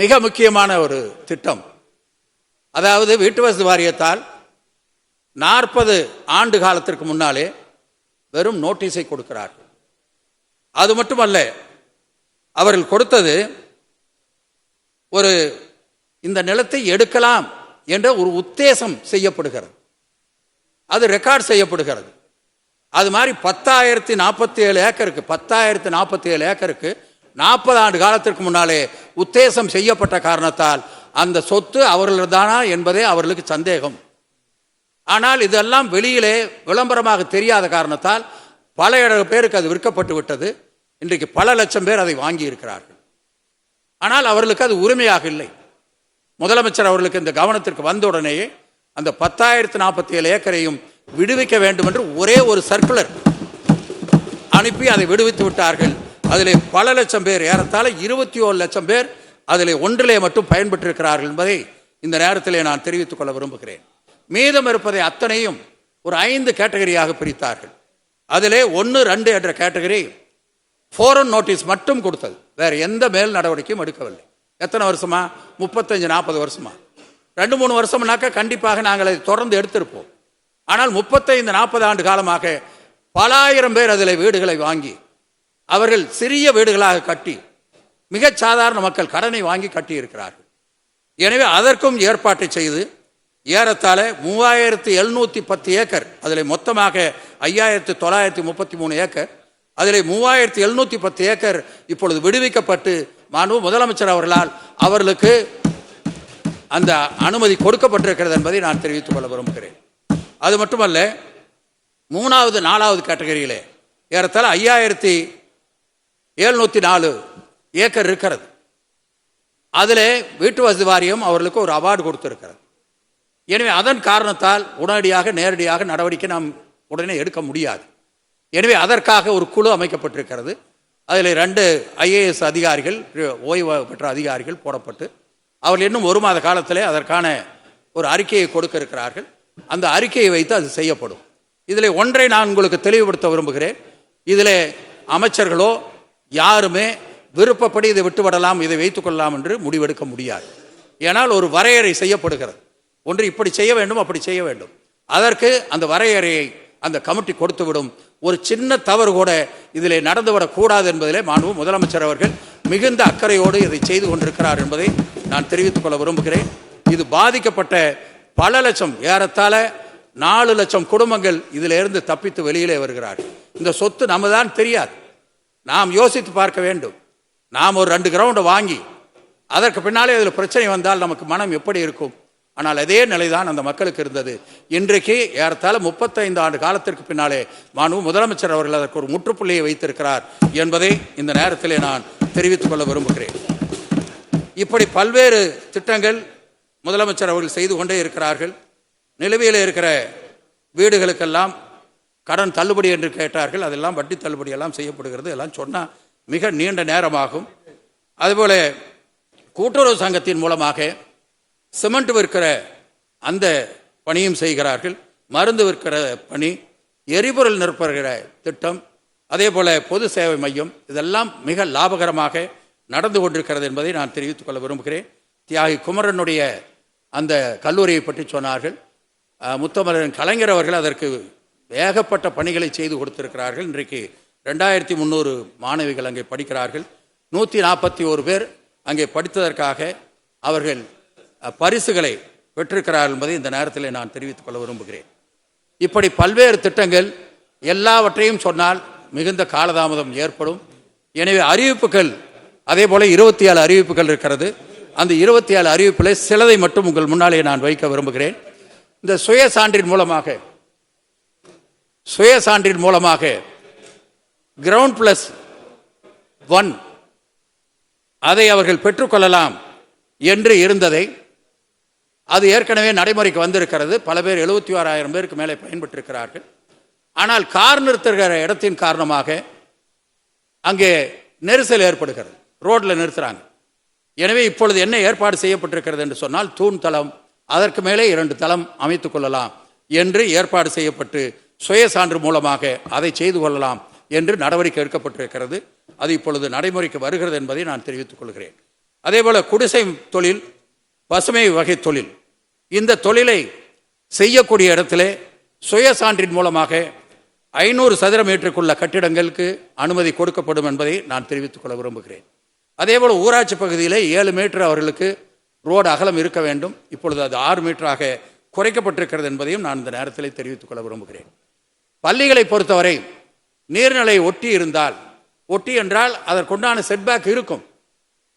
மிக முக்கியமான ஒரு திட்டம். அதாவது வீட்டு வசதி வாரியத்தால் நாற்பது ஆண்டு காலத்திற்கு முன்னாலே வெறும் நோட்டீஸை கொடுக்கிறார்கள். அது மட்டுமல்ல அவர்கள் கொடுத்தது ஒரு இந்த நிலத்தை எடுக்கலாம் என்ற ஒரு உத்தேசம் செய்யப்படுகிறது. அது ரெக்கார்ட் செய்யப்படுகிறது. அது மாதிரி பத்தாயிரத்தி நாற்பத்தி ஏழு ஏக்கருக்கு பத்தாயிரத்தி நாற்பத்தி ஏழு ஏக்கருக்கு நாற்பது ஆண்டு காலத்திற்கு முன்னாலே உத்தேசம் செய்யப்பட்ட காரணத்தால் அந்த சொத்து அவர்களதானா என்பதே அவர்களுக்கு சந்தேகம். ஆனால் இதெல்லாம் வெளியிலே விளம்பரமாக தெரியாத காரணத்தால் பல பேருக்கு அது விற்கப்பட்டு விட்டது. இன்றைக்கு பல லட்சம் பேர் அதை வாங்கி இருக்கிறார்கள் ஆனால் அவர்களுக்கு அது உரிமையாக இல்லை. முதலமைச்சர் அவர்களுக்கு இந்த கவனத்திற்கு வந்தவுடனேயே அந்த பத்தாயிரத்து நாற்பத்தி ஏழு ஏக்கரையும் விடுவிக்க வேண்டும் என்று ஒரே ஒரு சர்க்குலர் அனுப்பி அதை விடுவித்து விட்டார்கள். அதில் பல லட்சம் பேர் ஏறத்தாழ இருபத்தி ஓரு லட்சம் பேர் அதில் ஒன்றிலே மட்டும் பயன்பெற்றிருக்கிறார்கள் என்பதை இந்த நேரத்திலே நான் தெரிவித்துக் கொள்ள விரும்புகிறேன். மீதம் இருப்பதை அத்தனையும் ஒரு ஐந்து கேட்டகரியாக பிரித்தார்கள். அதிலே ஒன்று ரெண்டு என்ற கேட்டகரி ஃபோரன் நோட்டீஸ் மட்டும் கொடுத்தது. வேறு எந்த மேல் நடவடிக்கையும் எடுக்கவில்லை. எத்தனை வருஷமா? முப்பத்தஞ்சு நாற்பது வருஷமா? ரெண்டு மூணு வருஷம்னாக்க கண்டிப்பாக நாங்கள் அதை தொடர்ந்து எடுத்திருப்போம். ஆனால் முப்பத்தைந்து நாற்பது ஆண்டு காலமாக பல ஆயிரம் பேர் அதில் வீடுகளை வாங்கி அவர்கள் சிறிய வீடுகளாக கட்டி மிக சாதாரண மக்கள் கடனை வாங்கி கட்டியிருக்கிறார்கள். எனவே அதற்கும் ஏற்பாட்டை செய்து ஏறத்தாழ மூவாயிரத்து எழுநூற்றி பத்து ஏக்கர் அதில் மொத்தமாக ஐயாயிரத்து தொள்ளாயிரத்தி முப்பத்தி மூணு ஏக்கர் அதில் மூவாயிரத்து எழுநூற்றி பத்து ஏக்கர் இப்பொழுது விடுவிக்கப்பட்டு மாண்பு முதலமைச்சர் அவர்களால் அவர்களுக்கு அந்த அனுமதி கொடுக்கப்பட்டிருக்கிறது என்பதை நான் தெரிவித்துக் கொள்ள விரும்புகிறேன். அது மட்டுமல்ல மூணாவது நாலாவது கேட்டகரியிலே ஏறத்தாழ ஐயாயிரத்தி எழுநூற்றி நாலு ஏக்கர் இருக்கிறது. அதில் வீட்டு வசதி வாரியம் அவர்களுக்கு ஒரு அவார்டு கொடுத்துருக்கிறது. எனவே அதன் காரணத்தால் உடனடியாக நேரடியாக நடவடிக்கை நாம் உடனே எடுக்க முடியாது. எனவே அதற்காக ஒரு குழு அமைக்கப்பட்டிருக்கிறது. அதில் ரெண்டு ஐஏஎஸ் அதிகாரிகள் ஓய்வு பெற்ற அதிகாரிகள் போடப்பட்டு அவர்கள் இன்னும் ஒரு மாத காலத்திலே அதற்கான ஒரு அறிக்கையை கொடுக்க இருக்கிறார்கள் அந்த அறிக்கையை வைத்து அது செய்யப்படும். இதில் ஒன்றை நான் உங்களுக்கு தெளிவுபடுத்த விரும்புகிறேன். இதில் அமைச்சர்களோ யாருமே விருப்பப்படி இதை விட்டுவிடலாம் இதை வைத்துக்கொள்ளலாம் என்று முடிவெடுக்க முடியாது. ஏனால் ஒரு வரையறை செய்யப்படுகிறது. ஒன்று இப்படி செய்ய வேண்டும் அப்படி செய்ய வேண்டும். அதற்கு அந்த வரையறையை அந்த கமிட்டி கொடுத்துவிடும். ஒரு சின்ன தவறு கூட இதில் நடந்துவிடக்கூடாது என்பதிலே மாண்பு முதலமைச்சர் அவர்கள் மிகுந்த அக்கறையோடு இதை செய்து கொண்டிருக்கிறார் என்பதை நான் தெரிவித்துக் கொள்ள விரும்புகிறேன். இது பாதிக்கப்பட்ட பல லட்சம் ஏறத்தாழ நாலு லட்சம் குடும்பங்கள் இதிலிருந்து தப்பித்து வெளியிலே வருகிறார்கள். இந்த சொத்து நம்ம தான் தெரியாது. நாம் யோசித்து பார்க்க வேண்டும். நாம் ஒரு ரெண்டு கிரவுண்டை வாங்கி அதற்கு பின்னாலே அதில் பிரச்சனை வந்தால் நமக்கு மனம் எப்படி இருக்கும்? ஆனால் அதே நிலைதான் அந்த மக்களுக்கு இருந்தது. இன்றைக்கு ஏறத்தாழ முப்பத்தைந்து ஆண்டு காலத்திற்கு பின்னாலே மாண்பு முதலமைச்சர் அவர்கள் அதற்கு ஒரு முற்றுப்புள்ளியை வைத்திருக்கிறார் என்பதை இந்த நேரத்திலே நான் தெரிவித்துக் கொள்ள விரும்புகிறேன். இப்படி பல்வேறு திட்டங்கள் முதலமைச்சர் அவர்கள் செய்து கொண்டே இருக்கிறார்கள். நிலுவையில் இருக்கிற வீடுகளுக்கெல்லாம் கடன் தள்ளுபடி என்று கேட்டார்கள் அதெல்லாம் வட்டி தள்ளுபடி எல்லாம் செய்யப்படுகிறது எல்லாம் சொன்னால் மிக நீண்ட நேரமாகும். அதுபோல் கூட்டுறவு சங்கத்தின் மூலமாக சிமெண்ட் விற்கிற அந்த பணியும் செய்கிறார்கள். மருந்து விற்கிற பணி எரிபொருள் நிற்பகிற திட்டம் அதே போல் பொது சேவை மையம் இதெல்லாம் மிக லாபகரமாக நடந்து கொண்டிருக்கிறது என்பதை நான் தெரிவித்துக் கொள்ள விரும்புகிறேன். தியாகி குமரனுடைய அந்த கல்லூரியை பற்றி சொன்னார்கள். முத்தமரன் கலைஞர் அவர்கள் அதற்கு ஏகப்பட்ட பணிகளை செய்து கொடுத்திருக்கிறார்கள். இன்றைக்கு ரெண்டாயிரத்தி முந்நூறு மாணவிகள் அங்கே படிக்கிறார்கள். நூற்றி நாற்பத்தி ஒரு பேர் அங்கே படித்ததற்காக அவர்கள் பரிசுகளை பெற்றிருக்கிறார்கள் என்பதை இந்த நேரத்தில் நான் தெரிவித்துக் கொள்ள விரும்புகிறேன். இப்படி பல்வேறு திட்டங்கள் எல்லாவற்றையும் சொன்னால் மிகுந்த காலதாமதம் ஏற்படும். எனவே அறிவிப்புகள் அதே போல் இருபத்தி ஏழு அறிவிப்புகள் இருக்கிறது. அந்த இருபத்தி ஏழு அறிவிப்பில் சிலதை மட்டும் உங்கள் முன்னாலே நான் வைக்க விரும்புகிறேன். இந்த சுய சான்றின் மூலமாக சுய சான்றின் மூலமாக கிரவுண்ட் பிளஸ் ஒன் அதை அவர்கள் பெற்றுக்கொள்ளலாம் என்று இருந்ததை அது ஏற்கனவே நடைமுறைக்கு வந்திருக்கிறது. பல பேர் எழுபத்தி ஆறாயிரம் பேருக்கு மேலே பயன்பட்டிருக்கிறார்கள் ஆனால் கார் நிறுத்துகிற இடத்தின் காரணமாக அங்கே நெரிசல் ஏற்படுகிறது. ரோட்டில் நிறுத்துகிறாங்க எனவே இப்பொழுது என்ன ஏற்பாடு செய்யப்பட்டிருக்கிறது என்று சொன்னால் தூண் தளம் அதற்கு மேலே இரண்டு தளம் அமைத்துக் கொள்ளலாம் என்று ஏற்பாடு செய்யப்பட்டு சுய சான்று மூலமாக அதை செய்து கொள்ளலாம் என்று நடவடிக்கை எடுக்கப்பட்டிருக்கிறது. அது இப்பொழுது நடைமுறைக்கு வருகிறது என்பதை நான் தெரிவித்துக் கொள்கிறேன். அதேபோல் குடிசை தொழில் பசுமை வகை தொழில். இந்த தொழிலை செய்யக்கூடிய இடத்திலே சுய சான்றின் மூலமாக ஐநூறு சதுர மீட்டருக்குள்ள கட்டிடங்களுக்கு அனுமதி கொடுக்கப்படும் என்பதை நான் தெரிவித்துக் கொள்ள விரும்புகிறேன். அதேபோல் ஊராட்சி பகுதியில் ஏழு மீட்டர் அவர்களுக்கு ரோடு அகலம் இருக்க வேண்டும். இப்பொழுது அது ஆறு மீட்டராக குறைக்கப்பட்டிருக்கிறது என்பதையும் நான் இந்த நேரத்தில் தெரிவித்துக் கொள்ள விரும்புகிறேன். பள்ளிகளை பொறுத்தவரை நீர்நிலை ஒட்டி இருந்தால் ஒட்டி என்றால் அதற்குண்டான செட்பேக் இருக்கும்.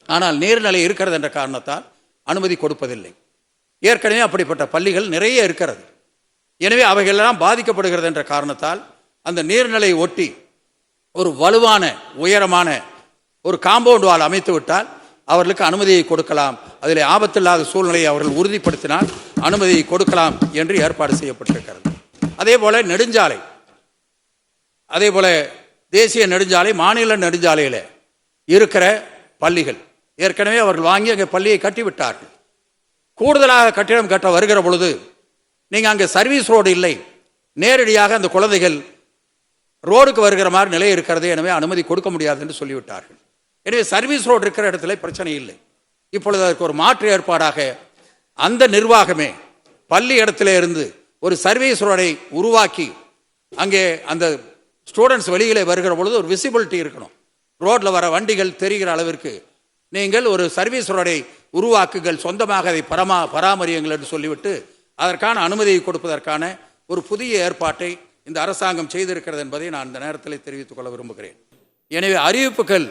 ஆனால் நீர்நிலை இருக்கிறது என்ற காரணத்தால் அனுமதி கொடுப்பதில்லை. ஏற்கனவே அப்படிப்பட்ட பள்ளிகள் நிறைய இருக்கிறது. எனவே அவைகளெல்லாம் பாதிக்கப்படுகிறது என்ற காரணத்தால் அந்த நீர்நிலை ஒட்டி ஒரு வலுவான உயரமான ஒரு காம்பவுண்ட் வால் அமைத்து விட்டால் அவர்களுக்கு அனுமதியை கொடுக்கலாம். அதில் ஆபத்தில்லாத சூழ்நிலையை அவர்கள் உறுதிப்படுத்தினால் அனுமதியை கொடுக்கலாம் என்று ஏற்பாடு செய்யப்பட்டிருக்கிறது. அதே போல நெடுஞ்சாலை. அதே போல் தேசிய நெடுஞ்சாலை மாநில நெடுஞ்சாலையில் இருக்கிற பள்ளிகள். ஏற்கனவே அவர்கள் வாங்கி அங்கே பள்ளியை கட்டிவிட்டார்கள். கூடுதலாக கட்டிடம் கட்ட வருகிற பொழுது நீங்கள் அங்கே சர்வீஸ் ரோடு இல்லை. நேரடியாக அந்த குழந்தைகள் ரோடுக்கு வருகிற மாதிரி நிலை இருக்கிறது. எனவே அனுமதி கொடுக்க முடியாது என்று சொல்லிவிட்டார்கள். எனவே சர்வீஸ் ரோடு இருக்கிற இடத்துல பிரச்சனை இல்லை. இப்பொழுது அதற்கு ஒரு மாற்று ஏற்பாடாக அந்த நிர்வாகமே பள்ளி இடத்துல இருந்து ஒரு சர்வீஸ் ரோடை உருவாக்கி அங்கே அந்த ஸ்டூடெண்ட்ஸ் வெளியிலே வருகிற பொழுது ஒரு விசிபிலிட்டி இருக்கணும். ரோட்டில் வர வண்டிகள் தெரிகிற அளவிற்கு நீங்கள் ஒரு சர்வீஸ் ரோடை உருவாக்குங்கள் சொந்தமாக அதை பரமா பராமரியுங்கள் என்று சொல்லிவிட்டு அதற்கான அனுமதியை கொடுப்பதற்கான ஒரு புதிய ஏற்பாட்டை இந்த அரசாங்கம் செய்திருக்கிறது என்பதை நான் இந்த நேரத்தில் தெரிவித்துக் கொள்ள விரும்புகிறேன். எனவே அறிவிப்புகள்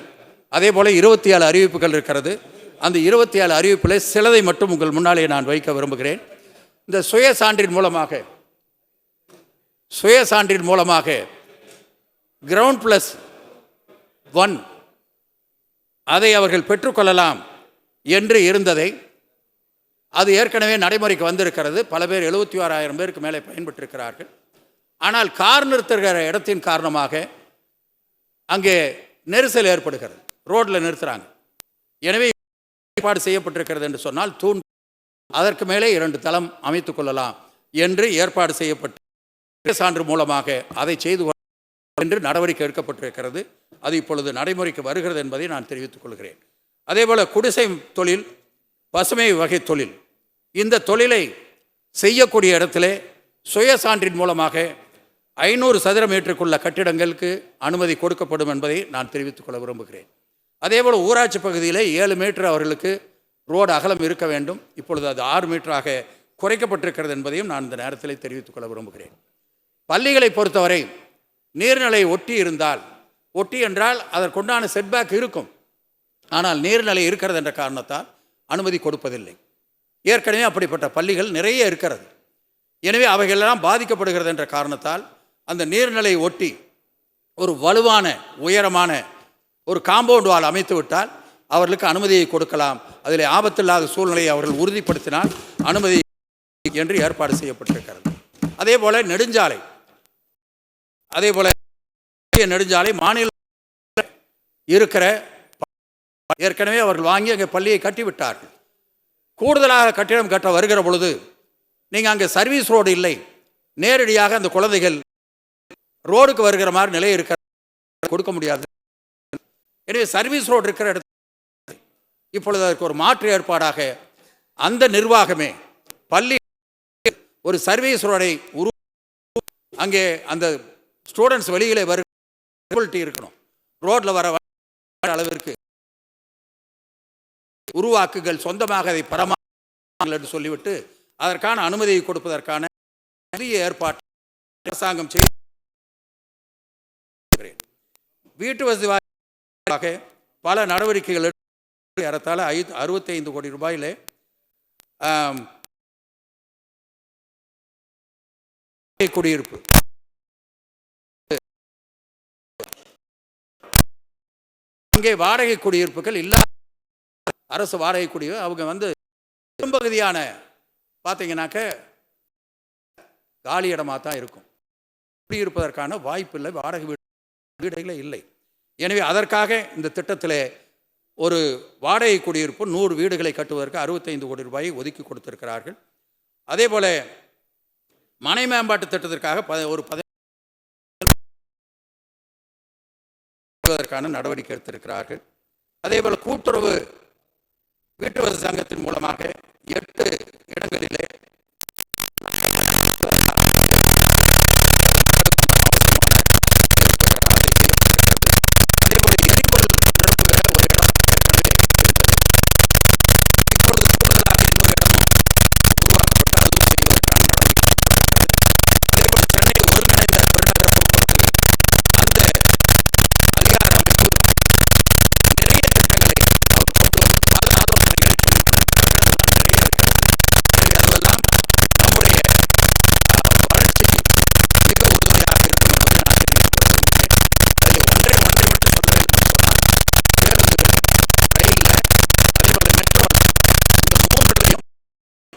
அதே போல இருபத்தி ஏழு அறிவிப்புகள் இருக்கிறது. அந்த இருபத்தி ஏழு அறிவிப்பில் சிலதை மட்டும் உங்கள் முன்னாலே நான் வைக்க விரும்புகிறேன். இந்த சுய சான்றின் மூலமாக சுய சான்றின் மூலமாக கிரவுண்ட் ப்ளஸ் ஒன் அதை அவர்கள் பெற்றுக்கொள்ளலாம் என்று இருந்ததை அது ஏற்கனவே நடைமுறைக்கு வந்திருக்கிறது. பல பேர் எழுபத்தி ஆறாயிரம் பேருக்கு மேலே பயன்பட்டிருக்கிறார்கள். ஆனால் கார் நிறுத்துகிற இடத்தின் காரணமாக அங்கே நெரிசல் ஏற்படுகிறது. ரோட்டில் நிறுத்துகிறாங்க எனவே ஏற்பாடு செய்யப்பட்டிருக்கிறது என்று சொன்னால் தூண் அதற்கு மேலே இரண்டு தளம் அமைத்துக் கொள்ளலாம் என்று ஏற்பாடு செய்யப்பட்டு சான்று மூலமாக அதை செய்து என்று நடவடிக்கை எடுக்கப்பட்டிருக்கிறது. அது இப்பொழுது நடைமுறைக்கு வருகிறது என்பதை நான் தெரிவித்துக் கொள்கிறேன். அதேபோல் குடிசை தொழில் பசுமை வகை தொழில். இந்த தொழிலை செய்யக்கூடிய இடத்திலே சுய சான்றின் மூலமாக ஐநூறு சதுர மீட்டருக்குள்ள கட்டிடங்களுக்கு அனுமதி கொடுக்கப்படும் என்பதை நான் தெரிவித்துக் கொள்ள விரும்புகிறேன். அதேபோல் ஊராட்சி பகுதியில் ஏழு மீட்டர் அவர்களுக்கு ரோடு அகலம் இருக்க வேண்டும். இப்பொழுது அது ஆறு மீட்டராக குறைக்கப்பட்டிருக்கிறது என்பதையும் நான் இந்த நேரத்தில் தெரிவித்துக் கொள்ள விரும்புகிறேன். பள்ளிகளை பொறுத்தவரை நீர்நிலை ஒட்டி இருந்தால் ஒட்டி என்றால் அதற்குண்டான செட்பேக் இருக்கும். ஆனால் நீர்நிலை இருக்கிறது என்ற காரணத்தால் அனுமதி கொடுப்பதில்லை. ஏற்கனவே அப்படிப்பட்ட பள்ளிகள் நிறைய இருக்கிறது. எனவே அவைகளெல்லாம் பாதிக்கப்படுகிறது என்ற காரணத்தால் அந்த நீர்நிலை ஒட்டி ஒரு வலுவான உயரமான ஒரு காம்பவுண்ட் வால் அமைத்து விட்டால் அவர்களுக்கு அனுமதியை கொடுக்கலாம். அதில் ஆபத்தில்லாத சூழ்நிலையை அவர்கள் உறுதிப்படுத்தினால் அனுமதி என்று ஏற்பாடு செய்யப்பட்டிருக்கிறது. அதே போல் நெடுஞ்சாலை. அதே போல் நெடுஞ்சாலை மாநில இருக்கிற ஏற்கனவே அவர்கள் வாங்கி அங்கே பள்ளியை கட்டிவிட்டார்கள். கூடுதலாக கட்டிடம் கட்ட வருகிற பொழுது நீங்கள் அங்கே சர்வீஸ் ரோடு இல்லை. நேரடியாக அந்த குழந்தைகள் ரோடுக்கு வருகிற மாதிரி நிலை இருக்கிற கொடுக்க முடியாது. எனவே சர்வீஸ் ரோடு இருக்கிற இடத்துல இப்பொழுது அதற்கு ஒரு மாற்று ஏற்பாடாக அந்த நிர்வாகமே பள்ளி ஒரு சர்வீஸ் ரோடை உரு அங்கே அந்த ஸ்டூடெண்ட்ஸ் வெளியிலே வருகிற இருக்கணும். ரோட்டில் வர அளவிற்கு உருவாக்குகள் சொந்தமாக அதை பரமாங்கள் என்று சொல்லிவிட்டு அதற்கான அனுமதியை கொடுப்பதற்கான புதிய ஏற்பாட்டு அரசாங்கம் செய்து வீட்டு வசதி வாரியாக பல நடவடிக்கைகள் எடுத்து ஏறத்தாழ ஐ அறுபத்தைந்து கோடி ரூபாயிலே குடியிருப்பு. அங்கே வாடகை குடியிருப்புகள் இல்லாத அரசு வாடகை குடியிருப்பு அவங்க வந்து பெரும்பகுதியான பார்த்தீங்கன்னாக்க காலி இடமாக தான் இருக்கும். குடியிருப்பதற்கான வாய்ப்பு இல்லை வாடகை வீடு வீடுகளே இல்லை. எனவே அதற்காக இந்த திட்டத்தில் ஒரு வாடகை குடியிருப்பு நூறு வீடுகளை கட்டுவதற்கு அறுபத்தைந்து கோடி ரூபாயை ஒதுக்கி கொடுத்திருக்கிறார்கள். அதே போல மனை மேம்பாட்டு திட்டத்திற்காக ப ஒரு பதி நடவடிக்கை எடுத்திருக்கிறார்கள். அதே போல கூட்டுறவு வீட்டுவசதி சங்கத்தின் மூலமாக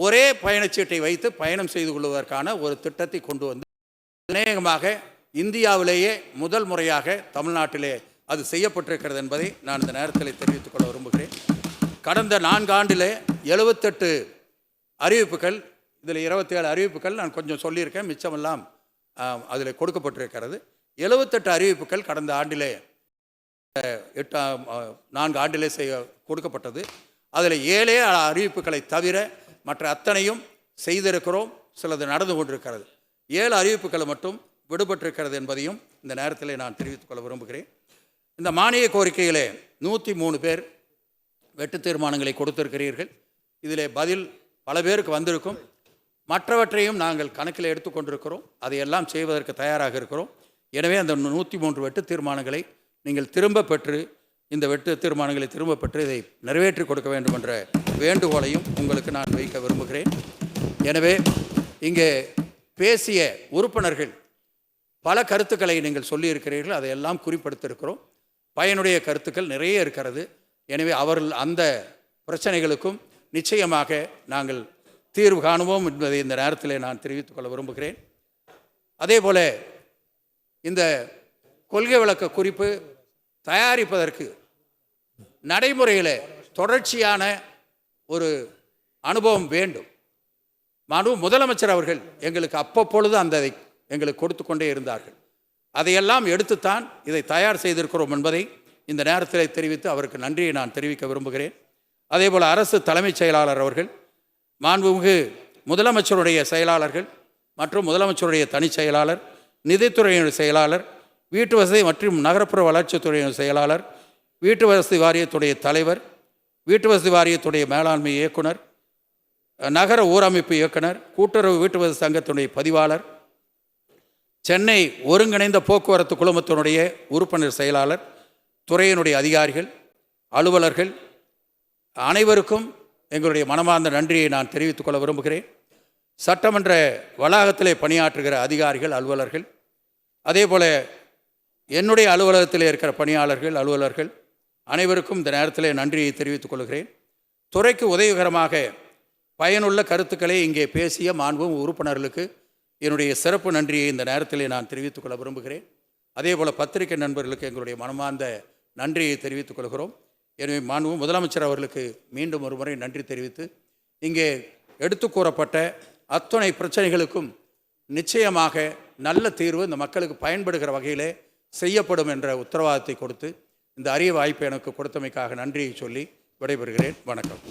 ஒரே பயணச்சீட்டை வைத்து பயணம் செய்து கொள்வதற்கான ஒரு திட்டத்தை கொண்டு வந்து அநேகமாக இந்தியாவிலேயே முதல் முறையாக தமிழ்நாட்டிலே அது செய்யப்பட்டிருக்கிறது என்பதை நான் இந்த நேரத்தில் தெரிவித்துக் கொள்ள விரும்புகிறேன். கடந்த நான்காண்டிலே எழுபத்தெட்டு அறிவிப்புகள் இதில் இருபத்தேழு அறிவிப்புகள் நான் கொஞ்சம் சொல்லியிருக்கேன் மிச்சமெல்லாம் அதில் கொடுக்கப்பட்டிருக்கிறது. எழுபத்தெட்டு அறிவிப்புகள் கடந்த ஆண்டிலே எட்டாம் நான்கு ஆண்டிலே செய்ய கொடுக்கப்பட்டது. அதில் ஏழே அறிவிப்புகளை தவிர மற்ற அத்தனையும் செய்திருக்கிறோம். சிலது நடந்து கொண்டிருக்கிறது. ஏழு அறிவிப்புகளை மட்டும் விடுபட்டிருக்கிறது என்பதையும் இந்த நேரத்தில் நான் தெரிவித்துக் கொள்ள விரும்புகிறேன். இந்த மானிய கோரிக்கையிலே நூற்றி மூணு பேர் வெட்டு தீர்மானங்களை கொடுத்திருக்கிறீர்கள். இதிலே பதில் பல பேருக்கு வந்திருக்கும். மற்றவற்றையும் நாங்கள் கணக்கில் எடுத்துக்கொண்டிருக்கிறோம் அதையெல்லாம் செய்வதற்கு தயாராக இருக்கிறோம். எனவே அந்த நூற்றி மூன்று வெட்டு தீர்மானங்களை நீங்கள் திரும்ப பெற்று இந்த வெட்டு தீர்மானங்களை திரும்ப பெற்று இதை நிறைவேற்றி கொடுக்க வேண்டும் என்ற வேண்டுகோளையும் உங்களுக்கு நான் வைக்க விரும்புகிறேன். எனவே இங்கே பேசிய உறுப்பினர்கள் பல கருத்துக்களை நீங்கள் சொல்லியிருக்கிறீர்கள். அதையெல்லாம் குறிப்பிடுத்திருக்கிறோம் பயனுடைய கருத்துக்கள் நிறைய இருக்கிறது. எனவே அவர்கள் அந்த பிரச்சனைகளுக்கும் நிச்சயமாக நாங்கள் தீர்வு காணுவோம் என்பதை இந்த நேரத்தில் நான் தெரிவித்துக் கொள்ள விரும்புகிறேன். அதே போல் இந்த கொள்கை விளக்க குறிப்பு தயாரிப்பதற்கு நடைமுறையில் தொடர்ச்சியான ஒரு அனுபவம் வேண்டும். மனு முதலமைச்சர் அவர்கள் எங்களுக்கு அப்பப்பொழுது அந்த எங்களுக்கு கொடுத்து கொண்டே இருந்தார்கள். அதையெல்லாம் எடுத்துத்தான் இதை தயார் செய்திருக்கிறோம் என்பதை இந்த நேரத்தில் தெரிவித்து அவருக்கு நன்றியை நான் தெரிவிக்க விரும்புகிறேன். அதேபோல் அரசு தலைமைச் செயலாளர் அவர்கள் மாண்புமிகு முதலமைச்சருடைய செயலாளர்கள் மற்றும் முதலமைச்சருடைய தனிச் செயலாளர் நிதித்துறையினுடைய செயலாளர் வீட்டு வசதி மற்றும் நகர்ப்புற வளர்ச்சித்துறையின் செயலாளர் வீட்டு வசதி வாரியத்துடைய தலைவர் வீட்டு வசதி வாரியத்துடைய மேலாண்மை இயக்குனர் நகர ஊரமைப்பு இயக்குனர் கூட்டுறவு வீட்டு வசதி சங்கத்தினுடைய பதிவாளர் சென்னை ஒருங்கிணைந்த போக்குவரத்து குழுமத்தினுடைய உறுப்பினர் செயலாளர் துறையினுடைய அதிகாரிகள் அலுவலர்கள் அனைவருக்கும் எங்களுடைய மனமார்ந்த நன்றியை நான் தெரிவித்துக் கொள்ள விரும்புகிறேன். சட்டமன்ற வளாகத்திலே பணியாற்றுகிற அதிகாரிகள் அலுவலர்கள் அதே போல் என்னுடைய அலுவலகத்தில் இருக்கிற பணியாளர்கள் அலுவலர்கள் அனைவருக்கும் இந்த நேரத்தில் நன்றியை தெரிவித்துக் கொள்கிறேன். துறைக்கு உதவிகரமாக பயனுள்ள கருத்துக்களை இங்கே பேசிய மாண்பும் உறுப்பினர்களுக்கு என்னுடைய சிறப்பு நன்றியை இந்த நேரத்தில் நான் தெரிவித்துக் கொள்ள விரும்புகிறேன். அதே போல் பத்திரிகை நண்பர்களுக்கு எங்களுடைய மனமார்ந்த நன்றியை தெரிவித்துக் கொள்கிறோம். எனவே மாண்பு முதலமைச்சர் அவர்களுக்கு மீண்டும் ஒரு முறை நன்றி தெரிவித்து இங்கே எடுத்து கூறப்பட்ட அத்துணை பிரச்சனைகளுக்கும் நிச்சயமாக நல்ல தீர்வு இந்த மக்களுக்கு பயன்படுகிற வகையிலே செய்யப்படும் என்ற உத்தரவாதத்தை கொடுத்து இந்த அரிய வாய்ப்பை எனக்கு கொடுத்தமைக்காக நன்றியை சொல்லி விடைபெறுகிறேன். வணக்கம்.